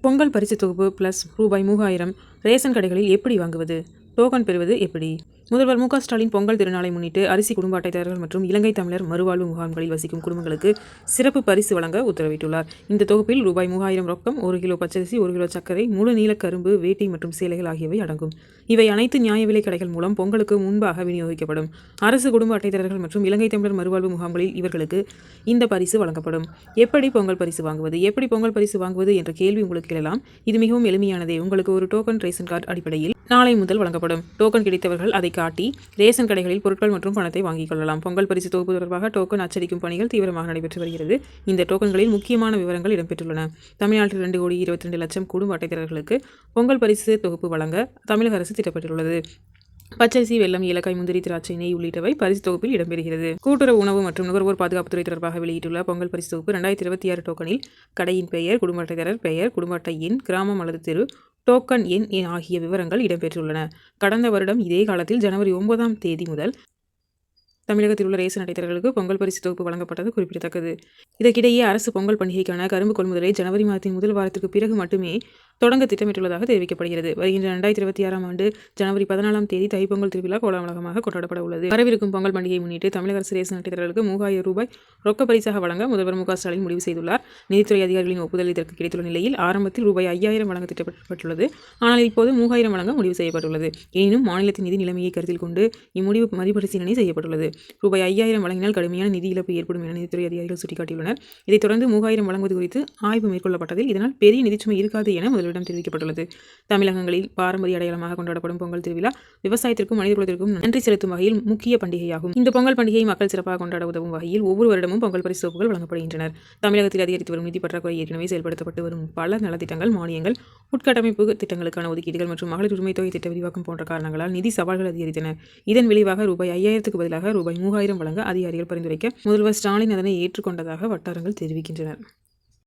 பொங்கல் பரிசு தொகுப்பு ப்ளஸ் ரூபாய் மூவாயிரம் ரேஷன் கடைகளில் எப்படி வாங்குவது? டோக்கன் பெறுவது எப்படி? முதல்வர் மு க ஸ்டாலின் பொங்கல் திருநாளை முன்னிட்டு அரிசி குடும்ப அட்டைதாரர்கள் மற்றும் இலங்கை தமிழர் மறுவாழ்வு முகாம்களில் வசிக்கும் குடும்பங்களுக்கு சிறப்பு பரிசு வழங்க உத்தரவிட்டுள்ளார். இந்த தொகுப்பில் ரூபாய் மூவாயிரம் ரொக்கம் ஒரு கிலோ பச்சரிசி ஒரு கிலோ சர்க்கரை முழு நீல கரும்பு வேட்டி மற்றும் சேலைகள் ஆகியவை அடங்கும். இவை அனைத்து நியாய விலை கடைகள் மூலம் பொங்கலுக்கு முன்பாக விநியோகிக்கப்படும். அரசு குடும்ப அட்டைதாரர்கள் மற்றும் இலங்கை தமிழர் மறுவாழ்வு முகாம்களில் இவர்களுக்கு இந்த பரிசு வழங்கப்படும். எப்படி பொங்கல் பரிசு வாங்குவது? எப்படி பொங்கல் பரிசு வாங்குவது என்ற கேள்வி உங்களுக்கு எழலாம். இது மிகவும் எளிமையானதே. உங்களுக்கு ஒரு டோக்கன் ரேஷன் கார்டு அடிப்படையில் நாளை முதல் வழங்கப்படும். டோக்கன் கிடைத்தவர்கள் அதை காட்டி ரேஷன் கடைகளில் பொருட்கள் மற்றும் பணத்தை வாங்கிக் கொள்ளலாம். பொங்கல் பரிசு தொகுப்பு தொடர்பாக டோக்கன் அச்சடிக்கும் பணிகள் தீவிரமாக நடைபெற்று வருகிறது. இந்த டோக்கன்களில் முக்கியமான விவரங்கள் இடம்பெற்றுள்ளன. தமிழ்நாட்டில் இரண்டு கோடி இருபத்தி ரெண்டு லட்சம் குடும்ப அட்டைதாரர்களுக்கு பொங்கல் பரிசு தொகுப்பு வழங்க தமிழக அரசு திட்டப்பட்டுள்ளது. பச்சரிசி வெள்ளம் ஏலக்காய் முந்திரி திராட்சை நெய் உள்ளிட்டவை பரிசு தொகுப்பில் இடம்பெறுகிறது. கூட்டுறவு உணவு மற்றும் நுகர்வோர் பாதுகாப்புத்துறை தொடர்பாக வெளியிட்டுள்ள பொங்கல் பரிசு தொகுப்பு ரெண்டாயிரத்தி இருபத்தி ஆறு டோக்கனில் கடையின் பெயர் குடும்ப அட்டைதாரர் பெயர் குடும்ப அட்டை எண் கிராமம் அல்லது தெரு டோக்கன் எண் ஆகிய விவரங்கள் இடம்பெற்றுள்ளன. கடந்த வருடம் இதே காலத்தில் ஜனவரி ஒன்பதாம் தேதி முதல் தமிழகத்தில் உள்ள ரேசன் அடைத்தர்களுக்கு பொங்கல் பரிசு தொகுப்பு வழங்கப்பட்டது குறிப்பிடத்தக்கது. இதற்கிடையே அரசு பொங்கல் பண்டிகைக்கான கரும்பு கொள்முதலை ஜனவரி மாதத்தின் முதல் வாரத்திற்கு பிறகு மட்டுமே தொடங்க திட்டமிட்டுள்ளதாக தெரிவிக்கப்படுகிறது. வருகின்ற ரெண்டாயிரத்தி இருபத்தி ஆறாம் ஆண்டு ஜனவரி பதினாலாம் தேதி தைப்பொங்கல் திருவிழா கோலாகலமாக கொண்டாடப்பட உள்ளது. வரவிருக்கும் பொங்கல் பண்டிகையை முன்னிட்டு தமிழக அரசு ரேசன் அட்டைதாரர்களுக்கு மூவாயிரம் ரூபாய் ரொக்க பரிசாக வழங்க முதல்வர் மு க ஸ்டாலின் முடிவு செய்துள்ளார். நிதித்துறை அதிகாரிகளின் ஒப்புதல் இதற்கு கிடைத்துள்ள நிலையில் ஆரம்பத்தில் ரூபாய் ஐயாயிரம் வழங்க திட்டப்பட்டுள்ளது. ஆனால் இப்போது மூவாயிரம் வழங்க முடிவு செய்யப்பட்டுள்ளது. எனினும் மாநிலத்தின் நிதி நிலைமையை கருத்தில் கொண்டு இம்முடிவு மறுபரிசீலனை செய்யப்பட்டுள்ளது. ரூபாய் ஐயாயிரம் வழங்கினால் கடுமையான நிதி இழப்பு ஏற்படும் என நிதித்துறை அதிகாரிகள் சுட்டிக்காட்டியுள்ளனர். இதைத் தொடர்ந்து மூவாயிரம் வழங்குவது குறித்து ஆய்வு மேற்கொள்ளப்பட்டதில் இதனால் பெரிய நிதிச்சுமை இருக்காது என முதல்வரிடம் தெரிவிக்கப்பட்டுள்ளது. தமிழகங்களில் பாரம்பரிய அடையாளமாக கொண்டாடப்படும் பொங்கல் திருவிழா விவசாயத்திற்கும் மனித குலத்திற்கும் நன்றி செலுத்தும் வகையில் முக்கிய பண்டிகையாகும். இந்த பொங்கல் பண்டிகையை மக்கள் சிறப்பாக கொண்டாட உதவும் வகையில் ஒவ்வொரு வருடமும் பொங்கல் பரிசு தொகுப்புகள் வழங்கப்படுகின்றனர். தமிழகத்தில் அதிகரித்து வரும் நிதி பற்றாக்குறை ஏற்கனவே செயல்படுத்தப்பட்டு வரும் பல நலத்திட்டங்கள் மானியங்கள் உட்கட்டமைப்பு திட்டங்களுக்கான ஒதுக்கீடுகள் மற்றும் மகளிர் உரிமை தொகை திட்ட விரிவாக்கம் போன்ற காரணங்களால் நிதி சவால்கள் அதிகரித்தன. இதன் விளைவாக ரூபாய் ஐயாயிரத்துக்கு பதிலாக ரூபாய் மூவாயிரம் வழங்க அதிகாரிகள் பரிந்துரைக்க முதல்வர் ஸ்டாலின் அதனை ஏற்றுக்கொண்டதாக வட்டாரங்கள் தெரிவிக்கின்றனர்.